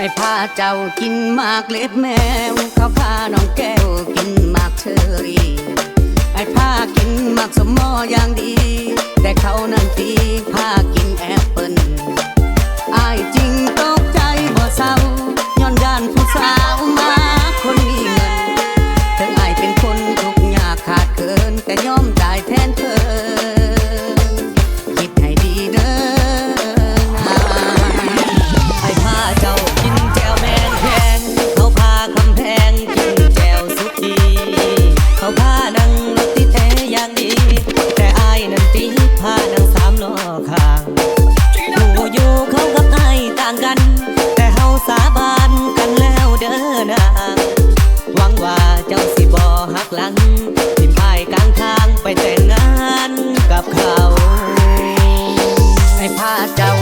ไอ้พาเจ้ากินมากเล็บแมว เขาพาน้องแก้วกินมากเชอรี่ ไอ้พากินมากสมออย่างดี แต่เขานั่นตีักลังทิมพายกลางทางไปแต่งงานกับเขา ให้พาเจ้า